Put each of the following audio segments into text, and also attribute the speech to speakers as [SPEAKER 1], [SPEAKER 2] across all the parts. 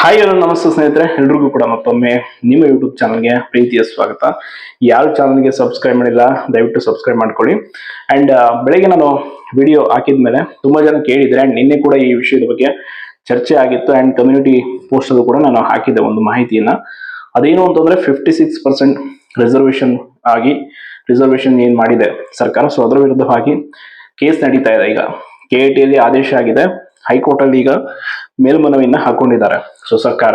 [SPEAKER 1] Hi ಎಲ್ಲ ನಮಸ್ತೆ ಸ್ನೇಹಿತರೆ. ಎಲ್ರಿಗೂ ಕೂಡ ಮತ್ತೊಮ್ಮೆ ನಿಮ್ಮ ಯೂಟ್ಯೂಬ್ ಚಾನಲ್ಗೆ ಪ್ರೀತಿಯ ಸ್ವಾಗತ. ಯಾರು ಚಾನಲ್ಗೆ ಸಬ್ಸ್ಕ್ರೈಬ್ ಮಾಡಿಲ್ಲ, ದಯವಿಟ್ಟು ಸಬ್ಸ್ಕ್ರೈಬ್ ಮಾಡ್ಕೊಳ್ಳಿ. ಅಂಡ್ ಬೆಳಗ್ಗೆ ನಾನು ವಿಡಿಯೋ ಹಾಕಿದ್ಮೇಲೆ ತುಂಬ ಜನ ಕೇಳಿದರೆ ಆ್ಯಂಡ್ ನಿನ್ನೆ ಕೂಡ ಈ ವಿಷಯದ ಬಗ್ಗೆ ಚರ್ಚೆ ಆಗಿತ್ತು ಆ್ಯಂಡ್ ಕಮ್ಯುನಿಟಿ ಪೋಸ್ಟಲ್ಲೂ ಕೂಡ ನಾನು ಹಾಕಿದ್ದೆ ಒಂದು ಮಾಹಿತಿಯನ್ನು. ಅದೇನು ಅಂತಂದರೆ ಫಿಫ್ಟಿ ಸಿಕ್ಸ್ ಪರ್ಸೆಂಟ್ ರಿಸರ್ವೇಶನ್ ಆಗಿ ರಿಸರ್ವೇಷನ್ ಏನು ಮಾಡಿದೆ ಸರ್ಕಾರ. ಸೊ ಅದರ ವಿರುದ್ಧವಾಗಿ ಕೇಸ್ ನಡೀತಾ ಇದೆ ಈಗ. ಕೆ ಐ ಟಿಯಲ್ಲಿ ಆದೇಶ ಆಗಿದೆ. ಹೈಕೋರ್ಟ್ ಅಲ್ಲಿ ಈಗ ಮೇಲ್ಮನವಿಯನ್ನ ಹಾಕೊಂಡಿದ್ದಾರೆ. ಸೊ ಸರ್ಕಾರ.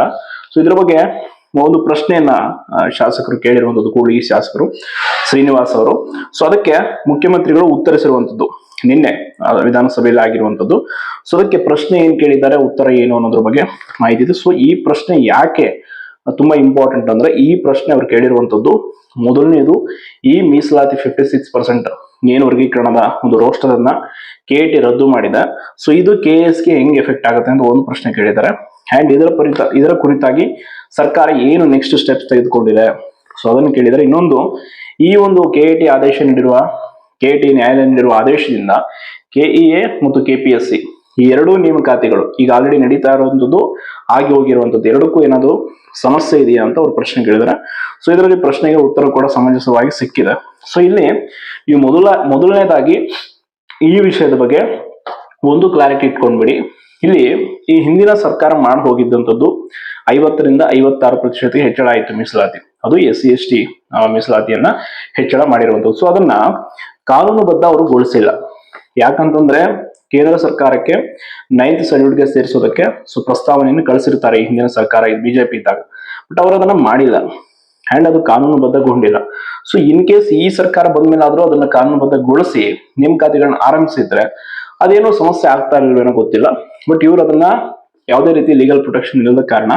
[SPEAKER 1] ಸೊ ಇದ್ರ ಬಗ್ಗೆ ಒಂದು ಪ್ರಶ್ನೆಯನ್ನ ಶಾಸಕರು ಕೇಳಿರುವಂತದ್ದು ಕೂಡಲಿ ಶಾಸಕರು, ಶ್ರೀನಿವಾಸ್ ಅವರು. ಸೊ ಅದಕ್ಕೆ ಮುಖ್ಯಮಂತ್ರಿಗಳು ಉತ್ತರಿಸಿರುವಂತದ್ದು ನಿನ್ನೆ ವಿಧಾನಸಭೆಯಲ್ಲಿ ಆಗಿರುವಂತದ್ದು ಸೊ ಅದಕ್ಕೆ ಪ್ರಶ್ನೆ ಏನ್ ಕೇಳಿದ್ದಾರೆ, ಉತ್ತರ ಏನು ಅನ್ನೋದ್ರ ಬಗ್ಗೆ ಮಾಹಿತಿ ಇದೆ. ಸೊ ಈ ಪ್ರಶ್ನೆ ಯಾಕೆ ತುಂಬಾ ಇಂಪಾರ್ಟೆಂಟ್ ಅಂದ್ರೆ ಈ ಪ್ರಶ್ನೆ ಅವ್ರು ಕೇಳಿರುವಂತದ್ದು ಮೊದಲನೇದು, ಈ ಮೀಸಲಾತಿ ಫಿಫ್ಟಿ ಸಿಕ್ಸ್ ಪರ್ಸೆಂಟ್ ಏನು ವರ್ಗೀಕರಣದ ಒಂದು ರೋಸ್ಟರ್ ಅನ್ನ ಕೆ ಟಿ ರದ್ದು ಮಾಡಿದೆ. ಸೊ ಇದು ಕೆ ಎಸ್ಗೆ ಹೆಂಗ್ ಎಫೆಕ್ಟ್ ಆಗುತ್ತೆ ಅಂತ ಒಂದು ಪ್ರಶ್ನೆ ಕೇಳಿದ್ದಾರೆ. ಅಂಡ್ ಇದರ ಪರಿತ, ಇದರ ಕುರಿತಾಗಿ ಸರ್ಕಾರ ಏನು ನೆಕ್ಸ್ಟ್ ಸ್ಟೆಪ್ಸ್ ತೆಗೆದುಕೊಂಡಿದೆ? ಸೊ ಅದನ್ನು ಕೇಳಿದರೆ ಇನ್ನೊಂದು, ಈ ಒಂದು ಕೆ ಟಿ ಆದೇಶ ನೀಡಿರುವ ಕೆ ಟಿ ನ್ಯಾಯಾಲಯ ನೀಡಿರುವ ಆದೇಶದಿಂದ ಕೆಇಎ ಮತ್ತು ಕೆ ಪಿ ಎಸ್ ಸಿ ಈ ಎರಡೂ ನೇಮಕಾತಿಗಳು ಈಗ ಆಲ್ರೆಡಿ ನಡೀತಾ ಇರುವಂತದ್ದು ಆಗಿ ಹೋಗಿರುವಂಥದ್ದು. ಎರಡಕ್ಕೂ ಏನಾದರೂ ಸಮಸ್ಯೆ ಇದೆಯಾ ಅಂತ ಅವ್ರು ಪ್ರಶ್ನೆ ಕೇಳಿದ್ದಾರೆ ಸೊ ಇದರಲ್ಲಿ ಪ್ರಶ್ನೆಗೆ ಉತ್ತರ ಕೂಡ ಸಮಂಜಸವಾಗಿ ಸಿಕ್ಕಿದೆ. ಸೊ ಇಲ್ಲಿ ಈ ಮೊದಲ, ಮೊದಲನೇದಾಗಿ ಈ ವಿಷಯದ ಬಗ್ಗೆ ಒಂದು ಕ್ಲಾರಿಟಿ ಇಟ್ಕೊಂಡ್ಬಿಡಿ. ಇಲ್ಲಿ ಈ ಹಿಂದಿನ ಸರ್ಕಾರ ಮಾಡಿ ಹೋಗಿದ್ದಂಥದ್ದು ಐವತ್ತರಿಂದ ಐವತ್ತಾರು ಪ್ರತಿಶತಕ್ಕೆ ಹೆಚ್ಚಳ ಆಯಿತು ಮೀಸಲಾತಿ. ಅದು ಎಸ್ ಸಿ, ಎಸ್ ಟಿ ಮೀಸಲಾತಿಯನ್ನ ಹೆಚ್ಚಳ ಮಾಡಿರುವಂಥದ್ದು. ಸೊ ಅದನ್ನ ಕಾನೂನುಬದ್ಧ ಅವರು ಗೊಳಿಸಿಲ್ಲ. ಯಾಕಂತಂದ್ರೆ ಕೇಂದ್ರ ಸರ್ಕಾರಕ್ಕೆ ನೈನ್ತ್ ಶೆಡ್ಯೂಲ್ಗೆ ಸೇರಿಸೋದಕ್ಕೆ ಸೊ ಪ್ರಸ್ತಾವನೆಯನ್ನು ಕಳಿಸಿರ್ತಾರೆ ಈ ಹಿಂದಿನ ಸರ್ಕಾರ ಇದು ಬಿಜೆಪಿ ಇದ್ದಾಗ. ಬಟ್ ಅವರು ಅದನ್ನ ಮಾಡಿಲ್ಲ. ಅಂಡ್ ಅದು ಕಾನೂನುಬದ್ಧಗೊಂಡಿಲ್ಲ. ಸೊ ಇನ್ ಕೇಸ್ ಈ ಸರ್ಕಾರ ಬಂದ್ಮೇಲೆ ಆದ್ರೂ ಅದನ್ನ ಕಾನೂನುಬದ್ಧಗೊಳಿಸಿ ನೇಮಕಾತಿಗಳನ್ನ ಆರಂಭಿಸಿದ್ರೆ ಅದೇನೋ ಸಮಸ್ಯೆ ಆಗ್ತಾ ಇಲ್ವೇನೋ ಗೊತ್ತಿಲ್ಲ. ಬಟ್ ಇವ್ರು ಅದನ್ನ ಯಾವುದೇ ರೀತಿ ಲೀಗಲ್ ಪ್ರೊಟೆಕ್ಷನ್ ಇಲ್ಲದ ಕಾರಣ,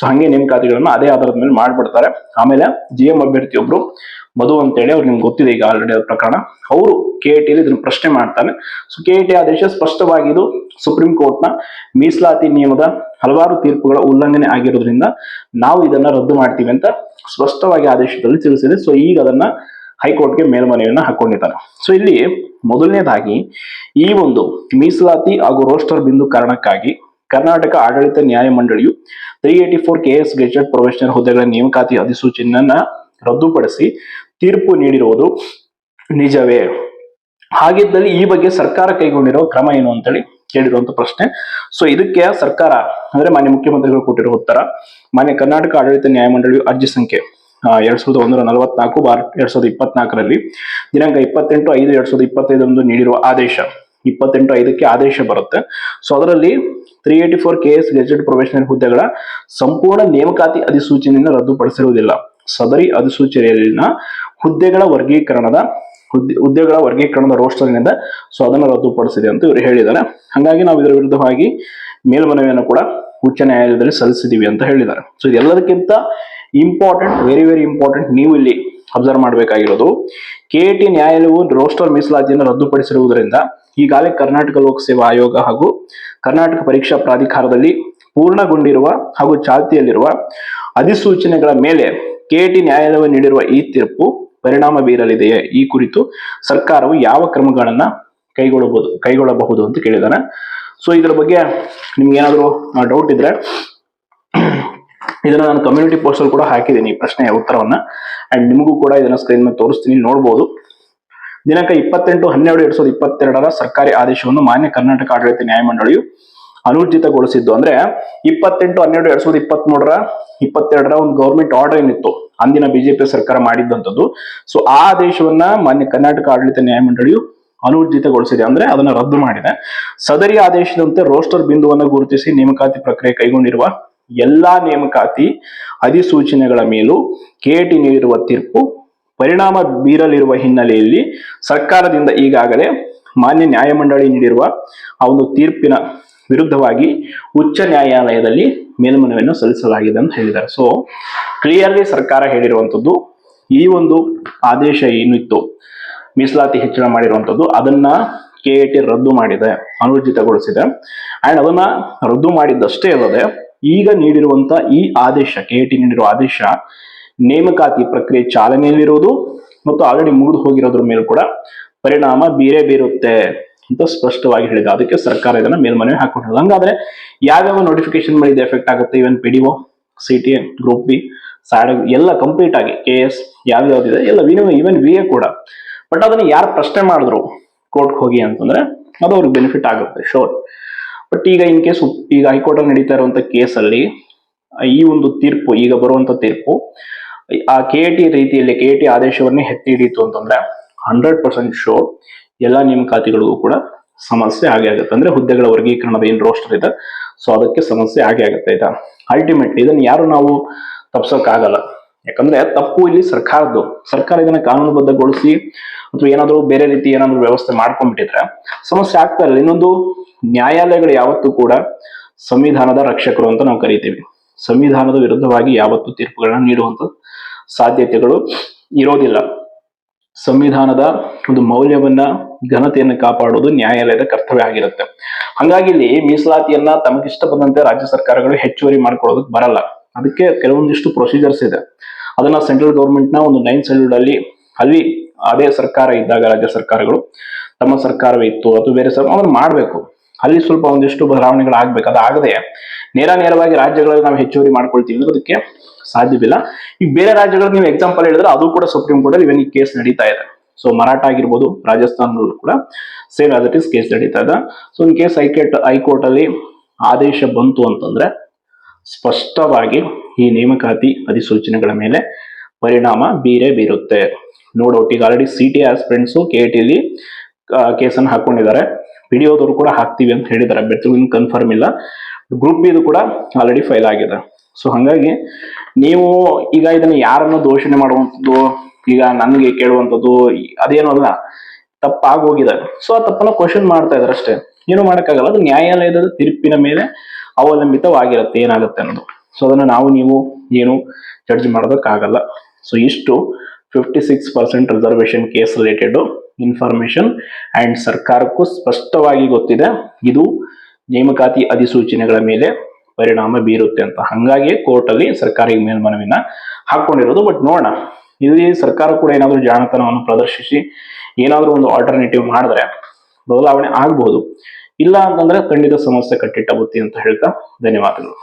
[SPEAKER 1] ಸೊ ಹಂಗೆ ನೇಮಕಾತಿಗಳನ್ನ ಅದೇ ಆಧಾರದ ಮೇಲೆ ಮಾಡ್ಬಿಡ್ತಾರೆ. ಆಮೇಲೆ ಜಿ ಎಂ ಅಭ್ಯರ್ಥಿ ಒಬ್ರು ಮಧು ಅಂತೇಳಿ ಅವ್ರು ನಿಮ್ಗೆ ಗೊತ್ತಿದೆ ಈಗ ಆಲ್ರೆಡಿ ಅವ್ರ ಪ್ರಕರಣ. ಅವರು ಕೆ ಐ ಟಿಯಲ್ಲಿ ಇದನ್ನು ಪ್ರಶ್ನೆ ಮಾಡ್ತಾನೆ. ಸೊ ಕೆ ಟಿ ಆದೇಶ ಸ್ಪಷ್ಟವಾಗಿ ಇದು ಸುಪ್ರೀಂ ಕೋರ್ಟ್ನ ಮೀಸಲಾತಿ ನಿಯಮದ ಹಲವಾರು ತೀರ್ಪುಗಳ ಉಲ್ಲಂಘನೆ ಆಗಿರೋದ್ರಿಂದ ನಾವು ಇದನ್ನ ರದ್ದು ಮಾಡ್ತೀವಿ ಅಂತ ಸ್ಪಷ್ಟವಾಗಿ ಆದೇಶದಲ್ಲಿ ತಿಳಿಸಿದೆ. ಸೊ ಈಗ ಅದನ್ನ ಹೈಕೋರ್ಟ್ಗೆ ಮೇಲ್ಮನವಿಯನ್ನು ಹಾಕೊಂಡಿದ್ದಾರೆ. ಸೊ ಇಲ್ಲಿ ಮೊದಲನೇದಾಗಿ ಈ ಒಂದು ಮೀಸಲಾತಿ ಹಾಗೂ ರೋಸ್ಟರ್ ಬಿಂದು ಕಾರಣಕ್ಕಾಗಿ ಕರ್ನಾಟಕ ಆಡಳಿತ ನ್ಯಾಯ ಮಂಡಳಿಯು three eighty four K S gazette professional ಹುದ್ದೆಗಳ ನೇಮಕಾತಿ ಅಧಿಸೂಚನೆಯನ್ನ ರದ್ದುಪಡಿಸಿ ತೀರ್ಪು ನೀಡಿರುವುದು ನಿಜವೇ? ಹಾಗಿದ್ದಲ್ಲಿ ಈ ಬಗ್ಗೆ ಸರ್ಕಾರ ಕೈಗೊಂಡಿರೋ ಕ್ರಮ ಏನು ಅಂತೇಳಿ ಕೇಳಿರುವಂತ ಪ್ರಶ್ನೆ. ಸೊ ಇದಕ್ಕೆ ಸರ್ಕಾರ, ಅಂದ್ರೆ ಮಾನ್ಯ ಮುಖ್ಯಮಂತ್ರಿಗಳು ಕೊಟ್ಟಿರೋ ಉತ್ತರ, ಮಾನ್ಯ ಕರ್ನಾಟಕ ಆಡಳಿತ ನ್ಯಾಯಮಂಡಳಿಯು ಅರ್ಜಿ ಸಂಖ್ಯೆ ಎರಡ್ ಸಾವಿರದ ಒಂದೂರ ನಲವತ್ನಾಲ್ಕು ಬಾರ್ ಎರಡ್ ಸಾವಿರದ ಇಪ್ಪತ್ನಾಲ್ಕರಲ್ಲಿ ದಿನಾಂಕ ಇಪ್ಪತ್ತೆಂಟು ಐದು ಎರಡ್ ಸಾವಿರದ ಇಪ್ಪತ್ತೈದರಂದು ನೀಡಿರುವ ಆದೇಶ. ಇಪ್ಪತ್ತೆಂಟು ಐದಕ್ಕೆ ಆದೇಶ ಬರುತ್ತೆ. ಸೊ ಅದರಲ್ಲಿ three eighty four K S gazette professional ಹುದ್ದೆಗಳ ಸಂಪೂರ್ಣ ನೇಮಕಾತಿ ಅಧಿಸೂಚನೆಯನ್ನು ರದ್ದುಪಡಿಸಿರುವುದಿಲ್ಲ. ಸದರಿ ಅಧಿಸೂಚನೆಯಲ್ಲಿನ ಹುದ್ದೆಗಳ ವರ್ಗೀಕರಣದ ಹುದ್ದೆ, ಹುದ್ದೆಗಳ ವರ್ಗೀಕರಣದ ರೋಸ್ಟರ್ನಿಂದ ಸೊ ಅದನ್ನು ರದ್ದುಪಡಿಸಿದೆ ಅಂತ ಇವರು ಹೇಳಿದ್ದಾರೆ. ಹಾಗಾಗಿ ನಾವು ಇದರ ವಿರುದ್ಧವಾಗಿ ಮೇಲ್ಮನವಿಯನ್ನು ಕೂಡ ಉಚ್ಚ ನ್ಯಾಯಾಲಯದಲ್ಲಿ ಸಲ್ಲಿಸಿದ್ದೀವಿ ಅಂತ ಹೇಳಿದ್ದಾರೆ. ಸೊ ಇದೆಲ್ಲದಕ್ಕಿಂತ ಇಂಪಾರ್ಟೆಂಟ್ ವೆರಿ ವೆರಿ ಇಂಪಾರ್ಟೆಂಟ್ ನೀವು ಇಲ್ಲಿ ಅಬ್ಸರ್ವ್ ಮಾಡಬೇಕಾಗಿರೋದು ಕೆ ಟಿ ನ್ಯಾಯಾಲಯವು ರೋಸ್ಟರ್ ಮೀಸಲಾತಿಯನ್ನು ರದ್ದುಪಡಿಸಿರುವುದರಿಂದ ಈಗಾಗಲೇ ಕರ್ನಾಟಕ ಲೋಕಸೇವಾ ಆಯೋಗ ಹಾಗೂ ಕರ್ನಾಟಕ ಪರೀಕ್ಷಾ ಪ್ರಾಧಿಕಾರದಲ್ಲಿ ಪೂರ್ಣಗೊಂಡಿರುವ ಹಾಗೂ ಚಾಲ್ತಿಯಲ್ಲಿರುವ ಅಧಿಸೂಚನೆಗಳ ಮೇಲೆ ಕೆಟಿ ನ್ಯಾಯಾಲಯ ನೀಡಿರುವ ಈ ತೀರ್ಪು ಪರಿಣಾಮ ಬೀರಲಿದೆಯೇ ಈ ಕುರಿತು ಸರ್ಕಾರವು ಯಾವ ಕ್ರಮಗಳನ್ನ ಕೈಗೊಳ್ಳಬಹುದು ಕೈಗೊಳ್ಳಬಹುದು ಅಂತ ಕೇಳಿದಾರೆ ಸೊ ಇದರ ಬಗ್ಗೆ ನಿಮ್ಗೆ ಏನಾದರೂ ಡೌಟ್ ಇದ್ರೆ ಇದನ್ನ ನಾನು ಕಮ್ಯುನಿಟಿ ಪೋಸ್ಟ್ ಅಲ್ಲಿ ಕೂಡ ಹಾಕಿದ್ದೀನಿ ಈ ಪ್ರಶ್ನೆಯ ಉತ್ತರವನ್ನ. ಅಂಡ್ ನಿಮಗೂ ಕೂಡ ಇದನ್ನ ಸ್ಕ್ರೀನ್ ಮೇಲೆ ತೋರಿಸ್ತೀನಿ ನೋಡಬಹುದು ದಿನಾಂಕ ಇಪ್ಪತ್ತೆಂಟು ಹನ್ನೆರಡು ಎರಡ್ ಸಾವಿರದ ಇಪ್ಪತ್ತೆರಡರ ಸರ್ಕಾರಿ ಆದೇಶವನ್ನು ಮಾನ್ಯ ಕರ್ನಾಟಕ ಆಡಳಿತ ನ್ಯಾಯಮಂಡಳಿಯು ಅನೂರ್ಜಿತಗೊಳಿಸಿದ್ದು. ಅಂದ್ರೆ ಇಪ್ಪತ್ತೆಂಟು, ಹನ್ನೆರಡು, ಎರಡ್ ಸಾವಿರದ ಇಪ್ಪತ್ತ್ ಮೂರರ ಇಪ್ಪತ್ತೆರಡರ ಒಂದು ಗೌರ್ಮೆಂಟ್ ಆರ್ಡರ್ ಏನಿತ್ತು, ಅಂದಿನ ಬಿಜೆಪಿ ಸರ್ಕಾರ ಮಾಡಿದ್ದಂಥದ್ದು. ಸೊ ಆ ಆದೇಶವನ್ನ ಮಾನ್ಯ ಕರ್ನಾಟಕ ಆಡಳಿತ ನ್ಯಾಯಮಂಡಳಿಯು ಅನೂರ್ಜಿತಗೊಳಿಸಿದೆ. ಅಂದ್ರೆ ಅದನ್ನ ರದ್ದು ಮಾಡಿದೆ. ಸದರಿ ಆದೇಶದಂತೆ ರೋಸ್ಟರ್ ಬಿಂದುವನ್ನು ಗುರುತಿಸಿ ನೇಮಕಾತಿ ಪ್ರಕ್ರಿಯೆ ಕೈಗೊಂಡಿರುವ ಎಲ್ಲಾ ನೇಮಕಾತಿ ಅಧಿಸೂಚನೆಗಳ ಮೇಲೂ ಕೆಟಿ ನೀಡಿರುವ ತೀರ್ಪು ಪರಿಣಾಮ ಬೀರಲಿರುವ ಹಿನ್ನೆಲೆಯಲ್ಲಿ ಸರ್ಕಾರದಿಂದ ಈಗಾಗಲೇ ಮಾನ್ಯ ನ್ಯಾಯಮಂಡಳಿ ನೀಡಿರುವ ಆ ಒಂದು ತೀರ್ಪಿನ ವಿರುದ್ಧವಾಗಿ ಉಚ್ಚ ನ್ಯಾಯಾಲಯದಲ್ಲಿ ಮೇಲ್ಮನವಿಯನ್ನು ಸಲ್ಲಿಸಲಾಗಿದೆ ಅಂತ ಹೇಳಿದ್ದಾರೆ. ಸೊ ಕ್ಲಿಯರ್ಲಿ ಸರ್ಕಾರ ಹೇಳಿರುವಂಥದ್ದು, ಈ ಒಂದು ಆದೇಶ ಏನಿತ್ತು ಮೀಸಲಾತಿ ಹೆಚ್ಚಳ ಮಾಡಿರುವಂಥದ್ದು, ಅದನ್ನ ಕೆ ಎ ಟಿ ರದ್ದು ಮಾಡಿದೆ, ಅನೂರ್ಜಿತಗೊಳಿಸಿದೆ. ಅಂಡ್ ಅದನ್ನ ರದ್ದು ಮಾಡಿದ್ದಷ್ಟೇ ಅಲ್ಲದೆ, ಈಗ ನೀಡಿರುವಂತ ಈ ಆದೇಶ, ಕೆ ಎ ಟಿ ನೀಡಿರುವ ಆದೇಶ, ನೇಮಕಾತಿ ಪ್ರಕ್ರಿಯೆ ಚಾಲನೆಯಲ್ಲಿರುವುದು ಮತ್ತು ಆಲ್ರೆಡಿ ಮುಗಿದು ಹೋಗಿರೋದ್ರ ಮೇಲೂ ಕೂಡ ಪರಿಣಾಮ ಬೀರೇ ಬೀರುತ್ತೆ. ಅಂತ ಸ್ಪಷ್ಟವಾಗಿ ಹೇಳಿದೆ. ಅದಕ್ಕೆ ಸರ್ಕಾರ ಇದನ್ನ ಮೇಲ್ಮನವಿ ಹಾಕೊಂಡಿರೋದು ಹಂಗಾದ್ರೆ ಯಾವ್ಯಾವ ನೋಟಿಫಿಕೇಶನ್ ಮೇಲೆ ಎಫೆಕ್ಟ್ ಆಗುತ್ತೆ? Even P D O C T group B sad ಎಲ್ಲ ಕಂಪ್ಲೀಟ್ ಆಗಿ ಕೆ ಎಸ್ ಯಾವ್ದಾವ್ದಿದೆ ಎಲ್ಲ ಇವನ್ ವಿ ಎ ಕೂಡ. ಬಟ್ ಅದನ್ನ ಯಾರು ಪ್ರಶ್ನೆ ಮಾಡಿದ್ರು ಕೋರ್ಟ್ಗೆ ಹೋಗಿ ಅಂತಂದ್ರೆ ಅದು ಅವ್ರಿಗೆ ಬೆನಿಫಿಟ್ ಆಗುತ್ತೆ ಶೋರ್ ಬಟ್ ಈಗ ಇನ್ ಕೇಸ್ ಈಗ ಹೈಕೋರ್ಟ್ ಅಲ್ಲಿ ನಡೀತಾ ಇರುವಂತ ಕೇಸಲ್ಲಿ ಈ ಒಂದು ತೀರ್ಪು, ಈಗ ಬರುವಂತ ತೀರ್ಪು, ಆ ಕೆ ಟಿ ರೀತಿಯಲ್ಲಿ ಕೆ ಟಿ ಆದೇಶವನ್ನೇ ಎತ್ತಿ ಹಿಡಿಯಿತು ಅಂತಂದ್ರೆ ಹಂಡ್ರೆಡ್ ಪರ್ಸೆಂಟ್ ಶೋರ್ ಎಲ್ಲಾ ನೇಮಕಾತಿಗಳಿಗೂ ಕೂಡ ಸಮಸ್ಯೆ ಆಗೇ ಆಗುತ್ತೆ. ಅಂದ್ರೆ ಹುದ್ದೆಗಳ ವರ್ಗೀಕರಣದ ಏನ್ ರೋಸ್ಟರ್ ಇದೆ ಸೊ ಅದಕ್ಕೆ ಸಮಸ್ಯೆ ಆಗೇ ಆಗುತ್ತೆ ಆಯ್ತಾ ಅಲ್ಟಿಮೇಟ್ಲಿ ಇದನ್ನ ಯಾರು ನಾವು ತಪ್ಸೋಕ್ಕಾಗಲ್ಲ. ಯಾಕಂದ್ರೆ ತಪ್ಪು ಇಲ್ಲಿ ಸರ್ಕಾರದ್ದು. ಸರ್ಕಾರ ಇದನ್ನ ಕಾನೂನುಬದ್ಧಗೊಳಿಸಿ ಅಥವಾ ಏನಾದರೂ ಬೇರೆ ರೀತಿ ಏನಾದ್ರು ವ್ಯವಸ್ಥೆ ಮಾಡ್ಕೊಂಡ್ಬಿಟ್ಟಿದ್ರೆ ಸಮಸ್ಯೆ ಆಗ್ತಾ ಇಲ್ಲ ಇನ್ನೊಂದು ನ್ಯಾಯಾಲಯಗಳು ಯಾವತ್ತೂ ಕೂಡ ಸಂವಿಧಾನದ ರಕ್ಷಕರು ಅಂತ ನಾವು ಕರಿತೀವಿ. ಸಂವಿಧಾನದ ವಿರುದ್ಧವಾಗಿ ಯಾವತ್ತು ತೀರ್ಪುಗಳನ್ನ ನೀಡುವಂತ ಸಾಧ್ಯತೆಗಳು ಇರೋದಿಲ್ಲ. ಸಂವಿಧಾನದ ಒಂದು ಮೌಲ್ಯವನ್ನ ಘನತೆಯನ್ನು ಕಾಪಾಡುವುದು ನ್ಯಾಯಾಲಯದ ಕರ್ತವ್ಯ ಆಗಿರುತ್ತೆ. ಹಂಗಾಗಿ ಇಲ್ಲಿ ಮೀಸಲಾತಿಯನ್ನ ತಮಗಿಷ್ಟ ಬಂದಂತೆ ರಾಜ್ಯ ಸರ್ಕಾರಗಳು ಹೆಚ್ಚುವರಿ ಮಾಡ್ಕೊಳ್ಳೋದಕ್ಕೆ ಬರಲ್ಲ. ಅದಕ್ಕೆ ಕೆಲವೊಂದಿಷ್ಟು ಪ್ರೊಸೀಜರ್ಸ್ ಇದೆ. ಅದನ್ನ ಸೆಂಟ್ರಲ್ ಗೌರ್ಮೆಂಟ್ನ ಒಂದು ನೈನ್ ಶೆಡ್ಯೂಲ್ ಅಲ್ಲಿ ಅಲ್ಲಿ ಅದೇ ಸರ್ಕಾರ ಇದ್ದಾಗ ರಾಜ್ಯ ಸರ್ಕಾರಗಳು ತಮ್ಮ ಸರ್ಕಾರವೇ ಇತ್ತು ಅಥವಾ ಬೇರೆ ಸರ್, ಅವ್ರು ಮಾಡಬೇಕು. ಅಲ್ಲಿ ಸ್ವಲ್ಪ ಒಂದಿಷ್ಟು ಬದಲಾವಣೆಗಳು ಆಗ್ಬೇಕು ಅದಾಗದೆ ನೇರ ನೇರವಾಗಿ ರಾಜ್ಯಗಳಲ್ಲಿ ನಾವು ಹೆಚ್ಚುವರಿ ಮಾಡ್ಕೊಳ್ತೀವಿ ಅದಕ್ಕೆ ಸಾಧ್ಯವಿಲ್ಲ. ಈಗ ಬೇರೆ ರಾಜ್ಯಗಳು ನೀವು ಎಕ್ಸಾಂಪಲ್ ಹೇಳಿದ್ರೆ ಅದು ಕೂಡ ಸುಪ್ರೀಂ ಕೋರ್ಟ್ ಅಲ್ಲಿ ಇವನ್ ಈ ಕೇಸ್ ನಡೀತಾ ಇದೆ. ಸೊ ಮರಾಠ ಆಗಿರ್ಬೋದು, ರಾಜಸ್ಥಾನದಲ್ಲೂ ಕೂಡ same as it is case ನಡೀತಾ ಇದೆ. So in case high court high court ಅಲ್ಲಿ ಆದೇಶ ಬಂತು ಅಂತಂದ್ರೆ ಸ್ಪಷ್ಟವಾಗಿ ಈ ನೇಮಕಾತಿ ಅಧಿಸೂಚನೆಗಳ ಮೇಲೆ ಪರಿಣಾಮ ಬೀರೇ ಬೀರುತ್ತೆ. ನೋಡೌಟ್ ಈಗ already C T aspirants K T ಅಲ್ಲಿ ಕೇಸನ್ನು ಹಾಕೊಂಡಿದ್ದಾರೆ. ವಿಡಿಯೋದವರು ಕೂಡ ಹಾಕ್ತೀವಿ ಅಂತ ಹೇಳಿದ್ದಾರೆ. ಬೆಟ್ಟು ಕನ್ಫರ್ಮ್ ಇಲ್ಲ. ಗ್ರೂಪ್ ಬಿ ಇದು ಕೂಡ ಆಲ್ರೆಡಿ ಫೈಲ್ ಆಗಿದೆ. ಸೊ ಹಂಗಾಗಿ ನೀವು ಈಗ ಇದನ್ನ ಯಾರನ್ನು ದೋಷಣೆ ಮಾಡುವಂಥದ್ದು, ಈಗ ನನಗೆ ಕೇಳುವಂಥದ್ದು, ಅದೇನು ಅಲ್ಲ, ತಪ್ಪಾಗೋಗಿದೆ. ಸೊ ಆ ತಪ್ಪನ್ನ ಕ್ವಶನ್ ಮಾಡ್ತಾ ಇದಾರೆ ಅಷ್ಟೇ. ಏನು ಮಾಡೋಕ್ಕಾಗಲ್ಲ, ಅದು ನ್ಯಾಯಾಲಯದ ತೀರ್ಪಿನ ಮೇಲೆ ಅವಲಂಬಿತವಾಗಿರುತ್ತೆ, ಏನಾಗುತ್ತೆ ಅನ್ನೋದು. ಸೊ ಅದನ್ನ ನಾವು, ನೀವು ಏನು ಜಡ್ಜ್ ಮಾಡೋದಕ್ಕಾಗಲ್ಲ ಸೊ ಇಷ್ಟು fifty six percent reservation case related information and ಸರ್ಕಾರಕ್ಕೂ ಸ್ಪಷ್ಟವಾಗಿ ಗೊತ್ತಿದೆ, ಇದು ನೇಮಕಾತಿ ಅಧಿಸೂಚನೆಗಳ ಮೇಲೆ ಪರಿಣಾಮ ಬೀರುತ್ತೆ ಅಂತ. ಹಂಗಾಗಿ ಕೋರ್ಟ್ ಅಲ್ಲಿ ಸರ್ಕಾರಿ ಮೇಲ್ಮನವಿನ ಹಾಕೊಂಡಿರೋದು. ಬಟ್ ನೋಡೋಣ. ಇಲ್ಲಿ ಸರ್ಕಾರ ಕೂಡ ಏನಾದರೂ ಜಾಣತನವನ್ನು ಪ್ರದರ್ಶಿಸಿ, ಏನಾದರೂ ಒಂದು ಆಲ್ಟರ್ನೇಟಿವ್ ಮಾಡಿದ್ರೆ ಬದಲಾವಣೆ ಆಗ್ಬಹುದು ಇಲ್ಲ ಅಂತಂದ್ರೆ ಖಂಡಿತ ಸಮಸ್ಯೆ ಕಟ್ಟಿಟ್ಟ ಬುತ್ತಿ ಅಂತ ಹೇಳ್ತಾ ಧನ್ಯವಾದಗಳು.